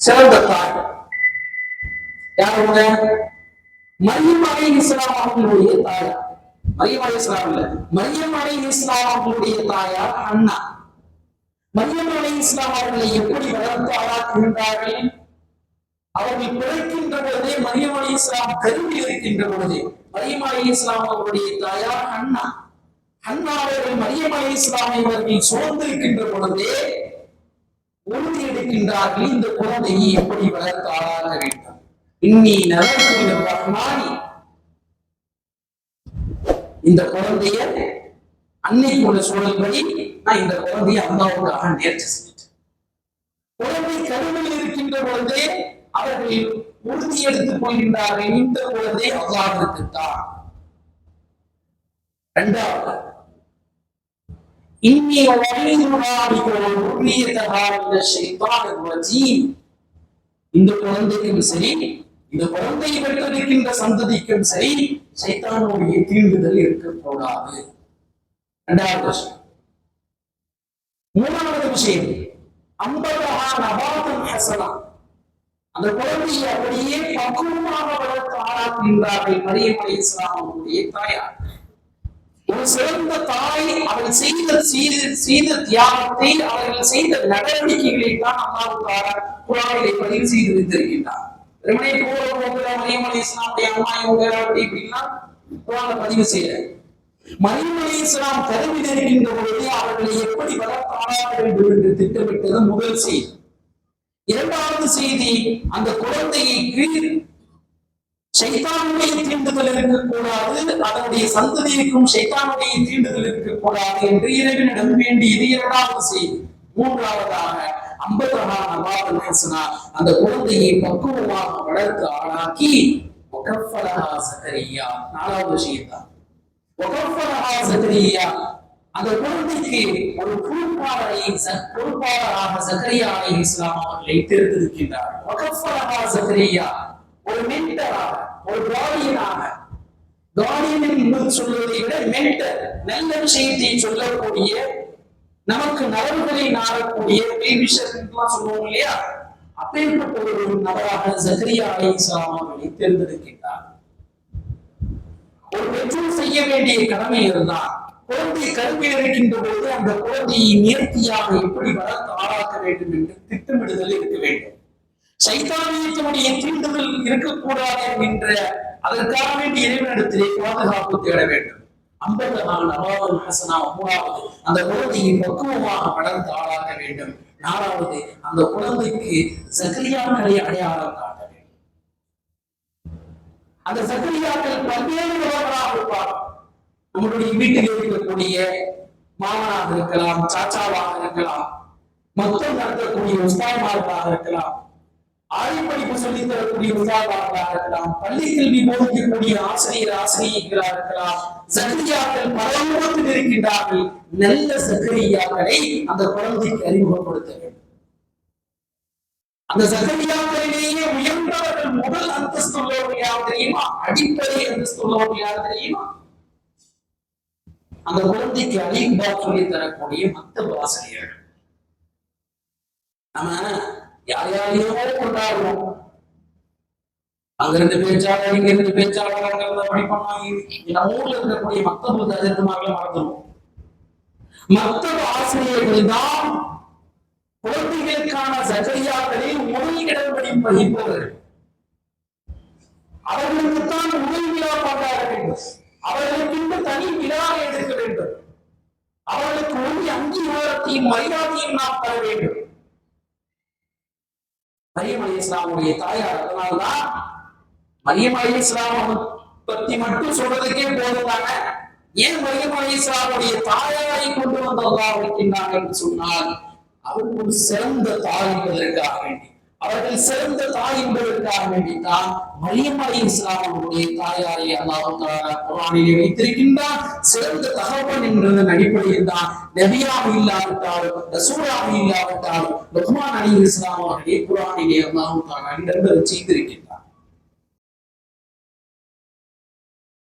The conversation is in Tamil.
சிறந்த தாய் யாருங்க? மரியம் அலை இஸ்லாம் அவர்களுடைய தாயார் மரியம் அலை இஸ்லாம் இல்ல. மரியம் அலை இஸ்லாம் அவர்களுடைய தாயார் அண்ணா. மரியம் அலை இஸ்லாம் அவர்களை எப்படி வளர்த்து ஆளாக்குகின்றார்கள்? அவர்கள் பிறக்கின்ற பொழுதே மரியம் இஸ்லாம் கருவி இருக்கின்ற பொழுதே மரியம் அலி இஸ்லாம் அவருடைய தாயார் அண்ணா. அண்ணா அவர்கள் மரியம் இஸ்லாமை அவர்கள் சோர்ந்திருக்கின்ற பொழுதே உறுதி எடுக்கின்றார்கள். இந்த குழந்தையை எப்படி வளர்த்து ஆளாக வேண்டும் இன்னி நலர்ந்து ரஹ்மானி. இந்த குழந்தைய அன்னைக்கு உள்ள சூழல்படி நான் இந்த குழந்தையை அம்மாவுக்காக நேர்ச்சி செஞ்சிட்டேன் குழந்தை கருவில் இருக்கின்ற பொழுதே அவர்கள் உறுதி எடுத்துக் கொள்கின்றார்கள். இந்த குழந்தை அல்லாஹிற்கு தான். இரண்டாவது இன்னி இந்த குழந்தைக்கும் சரி இந்த குழந்தை பெற்றிருக்கின்ற சந்ததிக்கும் சரி சைத்தானுடைய தீண்டுதல் இருக்கக்கூடாது. இரண்டாவது விஷயம். மூணாவது விஷயம் அம்பதஹா அபாதம் ஹசனா. அந்த குழந்தையை அப்படியே பக்குவமாக வளர்த்து ஆளாக்குகின்றார்கள் மரியம் அலி இஸ்லாம் அவருடைய தாயார். சிறந்த தாய் அவள் செய்த செய்த தியாகத்தை அவர்கள் செய்த நடவடிக்கைகளை தான் அல்லாவுக்காக குரானிலே பதிவு செய்து வைத்திருக்கின்றார் வெறுமனே போற போகிற மரியம் அலி இஸ்லாமுடைய அம்மா இவங்க அப்படி இப்படின்னா குரான பதிவு செய்யல. மரியம் அலி இஸ்லாம் கருவில் இருக்கின்ற பொழுது அவர்களை எப்படி வளர்த்தாள வேண்டும் என்று திட்டமிட்டது முதல் செய்தி. இரண்டாவது செய்தி அந்த குழந்தையை சைத்தானுடைய தீண்டுதல் இருக்கக்கூடாது அதனுடைய சந்ததிக்கும் சைத்தானுடைய தீண்டுதல் இருக்கக்கூடாது என்று இறைவனிடம் வேண்டியது இரண்டாவது செய்தி. மூன்றாவதாக அம்பதரா நவாபல் ஹசனா அந்த குழந்தையை பக்குவமாக வளர்த்து ஆளாக்கி ஒகஃபலஹா சக்கரியா நாலாவது விஷயம்தான். ஒகஃபலஹா சக்கரியா அந்த குழந்தைக்கு ஒரு பொறுப்பாளரை பொறுப்பாளராக சக்கரியா அலை இஸ்லாம் அவர்களை தேர்ந்தெடுக்கின்றார் ஒகஃபலஹா சக்கரியா ஒரு மென்டராக ஒரு கார்டியனாக கார்டியன் என்று சொல்வதை விட மென்டர் நல்ல விஷயத்தை சொல்லக்கூடிய நமக்கு நலவுகளை நாடக்கூடிய சொல்லுவோம் இல்லையா? அப்பேற்பட்ட ஒரு நபராக ஜகரியா அலை இஸ்லாம் அவர்களை தேர்ந்தெடுக்கின்றார் ஒரு பெற்றோர் செய்ய வேண்டிய கடமை இருந்தால் குழந்தை கல்வி இருக்கின்ற போது அந்த குழந்தையை நேர்த்தியாக எப்படி வளர்த்து ஆளாக்க வேண்டும் என்று திட்டமிடுதல் இருக்க வேண்டும். சைத்தானியத்தினுடைய தீண்டுதல் இருக்கக்கூடாது என்கின்ற அதற்காக வேண்டிய இறைவனிடத்திலே பாதுகாப்பு தேட வேண்டும். ஐம்பது நாள் ஹசனா மூணாவது அந்த குழந்தையை பக்குவமாக வளர்ந்து ஆளாக்க வேண்டும். நாலாவது அந்த குழந்தைக்கு சக்கரியாக்களை அடையாளம் காட்ட வேண்டும். அந்த சக்கரியாக்கள் பல்வேறு விதங்களாக இருப்பார் நம்மளுடைய வீட்டில் இருக்கக்கூடிய மாமனாக இருக்கலாம் சாச்சாவாக இருக்கலாம் மொத்தம் நடத்தக்கூடிய உஸ்தாமார்களாக இருக்கலாம். ஆய்ப்படிப்பு சொல்லி தரக்கூடிய உஸ்தாமார்களாக இருக்கலாம் பள்ளி கல்வி போதிக்கக்கூடிய ஆசிரியர் ஆசிரியர்களாக இருக்கலாம் சக்கரியாக்கள் பல ரூபத்தில் இருக்கின்றார்கள். நல்ல சக்கரியாக்களை அந்த குழந்தைக்கு அறிமுகப்படுத்த வேண்டும். அந்த சக்கரியாக்களிலேயே உயர்ந்தவர்கள் முதல் அந்தஸ்து உள்ளவர்கள் யார் தெரியுமா? அடிப்படை அந்தஸ்து உள்ளவர்கள் யார் தெரியுமா? அந்த குழந்தைக்கு அலிபா சொல்லி தரக்கூடிய மத்த ஆசிரியர்கள் நம்ம யார் யாரையோ கொண்டாடுறோம் அங்க இருந்து பேச்சாளர் இங்க இருந்து பேச்சாளர் அங்க நம்ம ஊர்ல இருக்கக்கூடிய மக்தபு தஜத்துமார்களை மறந்துடுவோம் மக்தப ஆசிரியர்கள் தான் குழந்தைகளுக்கான சகரியாக்களில் முதல் இடம் வகிப்பவர்கள் அவர்களுக்கு அவர்களுக்குத்தான் முதல் விழா கொண்டாட வேண்டும் அவர்களுக்கு தனி விழா எடுக்க வேண்டும். அவர்களுக்கு உரிய அங்கீகாரத்தையும் மரியாதையும் நாம் தர வேண்டும். மரியம் அலி இஸ்லாமுடைய தாயார் அதனால்தான் மரியம் அலி இஸ்லாம் பத்தி மட்டும் சொல்றதுக்கே போதுதாங்க ஏன் மரியம் அலி இஸ்லாமுடைய தாயாரை கொண்டு வந்து அல்லாஹ் என்று சொன்னால் அவர்கள் ஒரு சிறந்த தாய் என்பதற்காக வேண்டி அவர்கள் சிறந்த தாய் என்பதற்காக வேண்டித்தான் மரியம் அலி இஸ்லாம் அவருடைய தாயாரை அல்லாஹ் தஆலா குர்ஆனிலே சிறந்த தகவல் என்கிறதன் அடிப்படையில் தான் நபியாக இல்லாவிட்டாலும் ரசூலாக இல்லாவிட்டாலும் லுக்மான் அலி இஸ்லாம் அவர்களை குரானிலே அல்லாஹ் தஆலா செய்திருக்கின்றார்